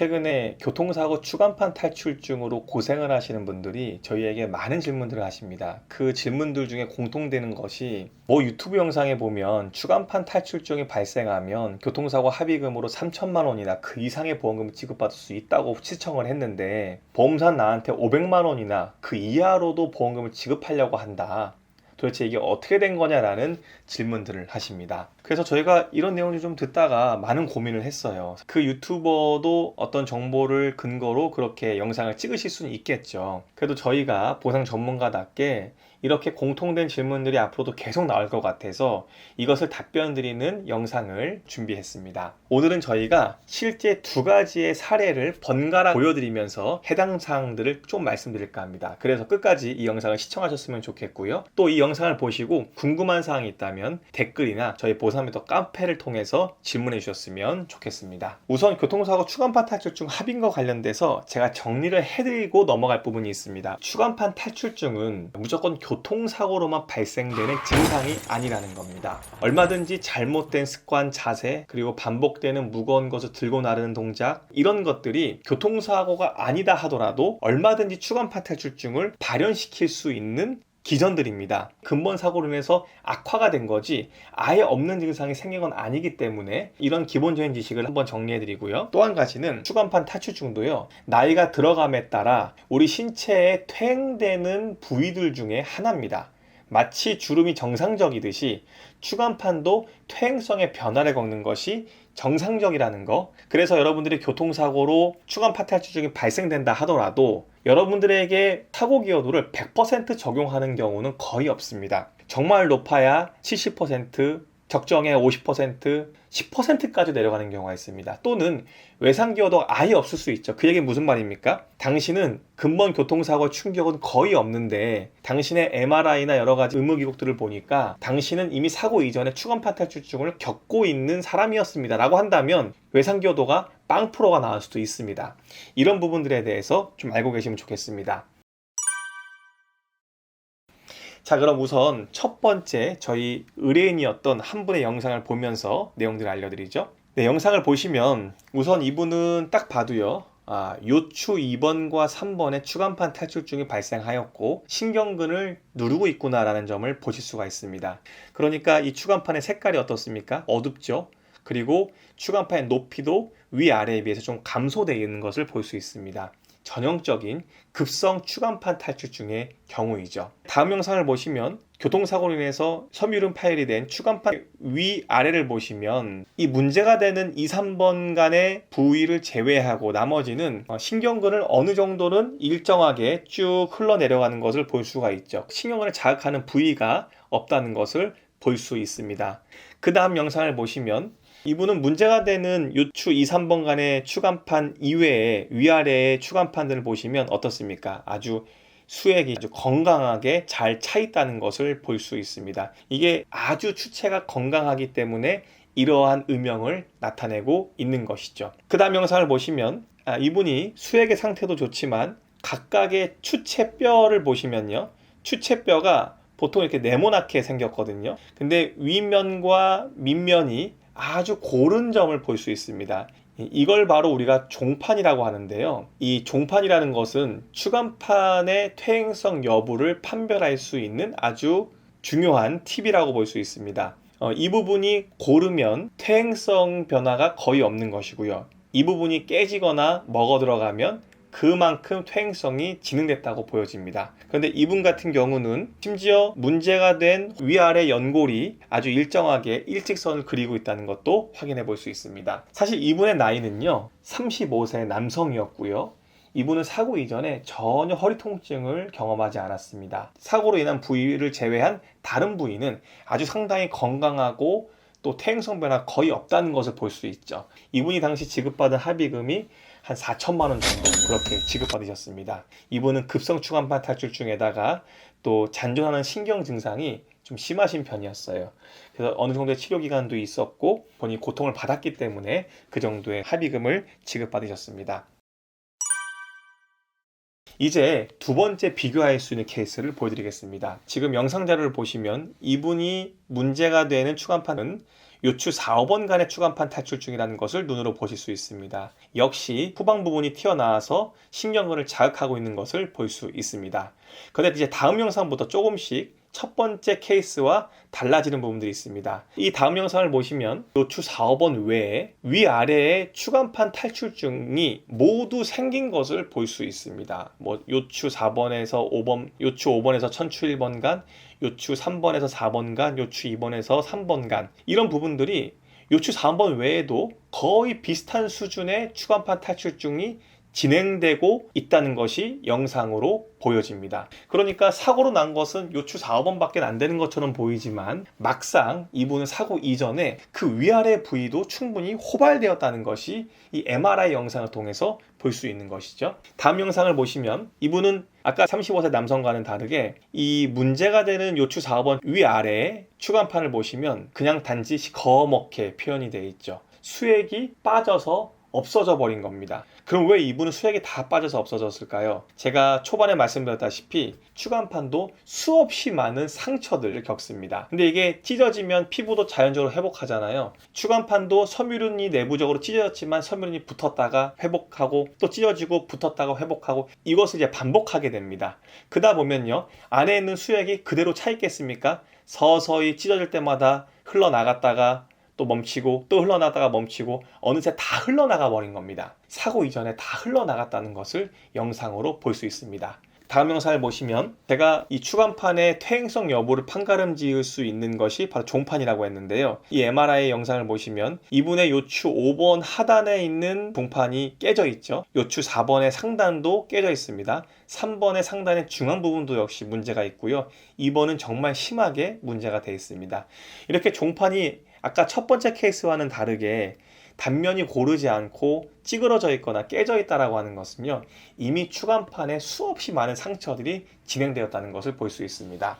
최근에 교통사고 추간판 탈출증으로 고생을 하시는 분들이 저희에게 많은 질문들을 하십니다. 그 질문들 중에 공통되는 것이 뭐 유튜브 영상에 보면 추간판 탈출증이 발생하면 교통사고 합의금으로 3천만 원이나 그 이상의 보험금을 지급받을 수 있다고 시청을 했는데 보험사 나한테 500만 원이나 그 이하로도 보험금을 지급하려고 한다. 도대체 이게 어떻게 된 거냐라는 질문들을 하십니다. 그래서 저희가 이런 내용을 좀 듣다가 많은 고민을 했어요. 그 유튜버도 어떤 정보를 근거로 그렇게 영상을 찍으실 수는 있겠죠. 그래도 저희가 보상 전문가답게 이렇게 공통된 질문들이 앞으로도 계속 나올 것 같아서 이것을 답변 드리는 영상을 준비했습니다. 오늘은 저희가 실제 두 가지의 사례를 번갈아 보여드리면서 해당 사항들을 좀 말씀드릴까 합니다. 그래서 끝까지 이 영상을 시청하셨으면 좋겠고요. 또 이 영상을 보시고 궁금한 사항이 있다면 댓글이나 저희 보상 미터 카페를 통해서 질문해 주셨으면 좋겠습니다. 우선 교통사고 추간판 탈출증 합의금과 관련돼서 제가 정리를 해드리고 넘어갈 부분이 있습니다. 추간판 탈출증은 무조건 교통사고로만 발생되는 증상이 아니라는 겁니다. 얼마든지 잘못된 습관, 자세, 그리고 반복되는 무거운 것을 들고 나르는 동작, 이런 것들이 교통사고가 아니다 하더라도 얼마든지 추간판 탈출증을 발현시킬 수 있는 기전들입니다. 근본 사고로 인해서 악화가 된 거지 아예 없는 증상이 생긴 건 아니기 때문에 이런 기본적인 지식을 한번 정리해 드리고요. 또 한 가지는 추간판 탈출증도요. 나이가 들어감에 따라 우리 신체에 퇴행되는 부위들 중에 하나입니다. 마치 주름이 정상적이듯이 추간판도 퇴행성의 변화를 겪는 것이 정상적이라는 거. 그래서 여러분들이 교통사고로 추간판 탈출증이 발생된다 하더라도 여러분들에게 사고 기여도를 100% 적용하는 경우는 거의 없습니다. 정말 높아야 70%, 적정에 50%, 10%까지 내려가는 경우가 있습니다. 또는 외상 기여도가 아예 없을 수 있죠. 그 얘기는 무슨 말입니까? 당신은 근본 교통사고 충격은 거의 없는데 당신의 MRI나 여러 가지 의무 기록들을 보니까 당신은 이미 사고 이전에 추간판 탈출증을 겪고 있는 사람이었습니다. 라고 한다면 외상 기여도가 빵 프로가 나올 수도 있습니다. 이런 부분들에 대해서 좀 알고 계시면 좋겠습니다. 자, 그럼 우선 첫 번째 저희 의뢰인이었던 한 분의 영상을 보면서 내용들을 알려드리죠. 네, 영상을 보시면 우선 이분은 딱 봐도요. 아, 요추 2번과 3번에 추간판 탈출증이 발생하였고 신경근을 누르고 있구나라는 점을 보실 수가 있습니다. 그러니까 이 추간판의 색깔이 어떻습니까? 어둡죠. 그리고 추간판의 높이도 위아래에 비해서 좀 감소되어 있는 것을 볼 수 있습니다. 전형적인 급성 추간판 탈출증의 경우이죠. 다음 영상을 보시면 교통사고로 인해서 섬유름 파열이 된 추간판 위아래를 보시면 이 문제가 되는 2, 3번 간의 부위를 제외하고 나머지는 어, 신경근을 어느 정도는 일정하게 쭉 흘러내려가는 것을 볼 수가 있죠. 신경근을 자극하는 부위가 없다는 것을 볼 수 있습니다. 그 다음 영상을 보시면 이분은 문제가 되는 요추 2, 3번 간의 추간판 이외에 위아래의 추간판들을 보시면 어떻습니까? 아주 수액이 아주 건강하게 잘 차 있다는 것을 볼 수 있습니다. 이게 아주 추체가 건강하기 때문에 이러한 음영을 나타내고 있는 것이죠. 그 다음 영상을 보시면 아, 이분이 수액의 상태도 좋지만 각각의 추체뼈를 보시면요. 추체뼈가 보통 이렇게 네모나게 생겼거든요. 근데 윗면과 밑면이 아주 고른 점을 볼 수 있습니다. 이걸 바로 우리가 종판이라고 하는데요. 이 종판이라는 것은 추간판의 퇴행성 여부를 판별할 수 있는 아주 중요한 팁이라고 볼 수 있습니다. 어, 이 부분이 고르면 퇴행성 변화가 거의 없는 것이고요. 이 부분이 깨지거나 먹어 들어가면 그만큼 퇴행성이 진행됐다고 보여집니다. 그런데 이분 같은 경우는 심지어 문제가 된 위아래 연골이 아주 일정하게 일직선을 그리고 있다는 것도 확인해 볼 수 있습니다. 사실 이분의 나이는요, 35세 남성이었고요. 이분은 사고 이전에 전혀 허리 통증을 경험하지 않았습니다. 사고로 인한 부위를 제외한 다른 부위는 아주 상당히 건강하고 또 퇴행성 변화 거의 없다는 것을 볼 수 있죠. 이분이 당시 지급받은 합의금이 한 4천만 원 정도 그렇게 지급받으셨습니다. 이분은 급성 추간판 탈출증에다가 또 잔존하는 신경 증상이 좀 심하신 편이었어요. 그래서 어느 정도의 치료 기간도 있었고 본인이 고통을 받았기 때문에 그 정도의 합의금을 지급받으셨습니다. 이제 두 번째 비교할 수 있는 케이스를 보여드리겠습니다. 지금 영상 자료를 보시면 이분이 문제가 되는 추간판은 요추 4, 5번 간의 추간판 탈출 중이라는 것을 눈으로 보실 수 있습니다. 역시 후방 부분이 튀어나와서 신경근을 자극하고 있는 것을 볼 수 있습니다. 그런데 이제 다음 영상부터 조금씩 첫 번째 케이스와 달라지는 부분들이 있습니다. 이 다음 영상을 보시면 요추 4, 5번 외에 위아래에 추간판 탈출증이 모두 생긴 것을 볼 수 있습니다. 뭐 요추 4번에서 5번, 요추 5번에서 천추 1번간, 요추 3번에서 4번간, 요추 2번에서 3번간 이런 부분들이 요추 4번 외에도 거의 비슷한 수준의 추간판 탈출증이 진행되고 있다는 것이 영상으로 보여집니다. 그러니까 사고로 난 것은 요추 4, 5번밖에 안 되는 것처럼 보이지만 막상 이분은 사고 이전에 그 위아래 부위도 충분히 호발되었다는 것이 이 MRI 영상을 통해서 볼 수 있는 것이죠. 다음 영상을 보시면 이분은 아까 35세 남성과는 다르게 이 문제가 되는 요추 4, 5번 위아래에 추간판을 보시면 그냥 단지 거먹게 표현이 되어 있죠. 수액이 빠져서 없어져 버린 겁니다. 그럼 왜 이분은 수액이 다 빠져서 없어졌을까요? 제가 초반에 말씀드렸다시피 추간판도 수없이 많은 상처들을 겪습니다. 근데 이게 찢어지면 피부도 자연적으로 회복하잖아요. 추간판도 섬유륜이 내부적으로 찢어졌지만 섬유륜이 붙었다가 회복하고 또 찢어지고 붙었다가 회복하고 이것을 이제 반복하게 됩니다. 그다 보면요. 안에 있는 수액이 그대로 차 있겠습니까? 서서히 찢어질 때마다 흘러나갔다가 또 멈추고 또 흘러나다가 멈추고 어느새 다 흘러나가 버린 겁니다. 사고 이전에 다 흘러나갔다는 것을 영상으로 볼 수 있습니다. 다음 영상을 보시면 제가 이 추간판의 퇴행성 여부를 판가름 지을 수 있는 것이 바로 종판이라고 했는데요. 이 MRI 영상을 보시면 이분의 요추 5번 하단에 있는 종판이 깨져 있죠. 요추 4번의 상단도 깨져 있습니다. 3번의 상단의 중앙 부분도 역시 문제가 있고요. 2번은 정말 심하게 문제가 되어 있습니다. 이렇게 종판이 아까 첫 번째 케이스와는 다르게 단면이 고르지 않고 찌그러져 있거나 깨져 있다라고 하는 것은요 이미 추간판에 수없이 많은 상처들이 진행되었다는 것을 볼 수 있습니다.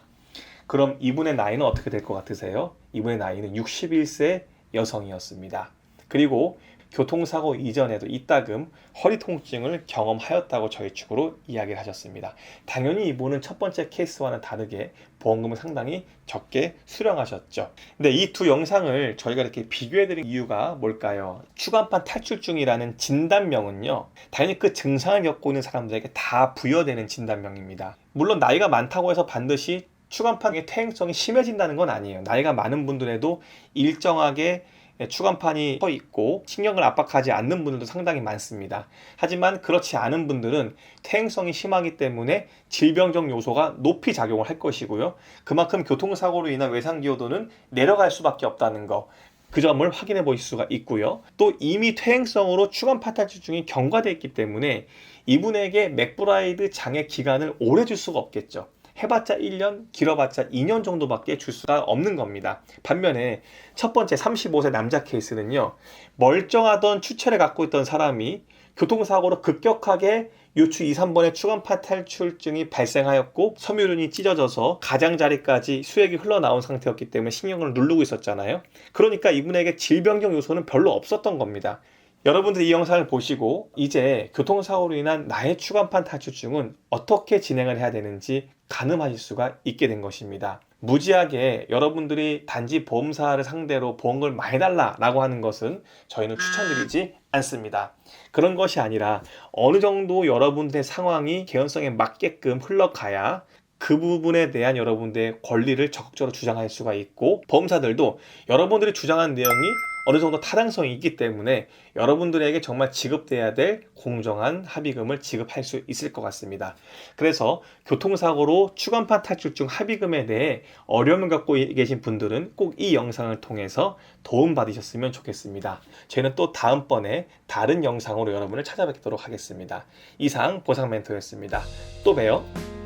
그럼 이분의 나이는 어떻게 될 것 같으세요? 이분의 나이는 61세 여성이었습니다. 그리고 교통사고 이전에도 이따금 허리 통증을 경험하였다고 저희 측으로 이야기를 하셨습니다. 당연히 이분은 첫 번째 케이스와는 다르게 보험금을 상당히 적게 수령하셨죠. 근데 이 두 영상을 저희가 이렇게 비교해드린 이유가 뭘까요? 추간판 탈출증이라는 진단명은요, 당연히 그 증상을 겪고 있는 사람들에게 다 부여되는 진단명입니다. 물론 나이가 많다고 해서 반드시 추간판의 퇴행성이 심해진다는 건 아니에요. 나이가 많은 분들에도 일정하게 추간판이 서 있고 신경을 압박하지 않는 분들도 상당히 많습니다. 하지만 그렇지 않은 분들은 퇴행성이 심하기 때문에 질병적 요소가 높이 작용을 할 것이고요. 그만큼 교통사고로 인한 외상 기여도는 내려갈 수밖에 없다는 거. 그 점을 확인해 보실 수가 있고요. 또 이미 퇴행성으로 추간판 탈출증이 경과되어 있기 때문에 이분에게 맥브라이드 장애 기간을 오래 줄 수가 없겠죠. 해봤자 1년, 길어봤자 2년 정도밖에 줄 수가 없는 겁니다. 반면에 첫 번째 35세 남자 케이스는요, 멀쩡하던 추체를 갖고 있던 사람이 교통사고로 급격하게 요추 2, 3번의 추간판 탈출증이 발생하였고 섬유륜이 찢어져서 가장자리까지 수액이 흘러나온 상태였기 때문에 신경을 누르고 있었잖아요. 그러니까 이분에게 질병적 요소는 별로 없었던 겁니다. 여러분들 이 영상을 보시고 이제 교통사고로 인한 나의 추간판 탈출증은 어떻게 진행을 해야 되는지 가늠하실 수가 있게 된 것입니다. 무지하게 여러분들이 단지 보험사를 상대로 보험을 많이 달라라고 하는 것은 저희는 추천드리지 않습니다. 그런 것이 아니라 어느 정도 여러분들의 상황이 개연성에 맞게끔 흘러가야 그 부분에 대한 여러분들의 권리를 적극적으로 주장할 수가 있고 보험사들도 여러분들이 주장한 내용이 어느 정도 타당성이 있기 때문에 여러분들에게 정말 지급돼야 될 공정한 합의금을 지급할 수 있을 것 같습니다. 그래서 교통사고로 추간판 탈출증 합의금에 대해 어려움을 갖고 계신 분들은 꼭 이 영상을 통해서 도움 받으셨으면 좋겠습니다. 저희는 또 다음번에 다른 영상으로 여러분을 찾아뵙도록 하겠습니다. 이상 보상 멘토였습니다. 또 봬요.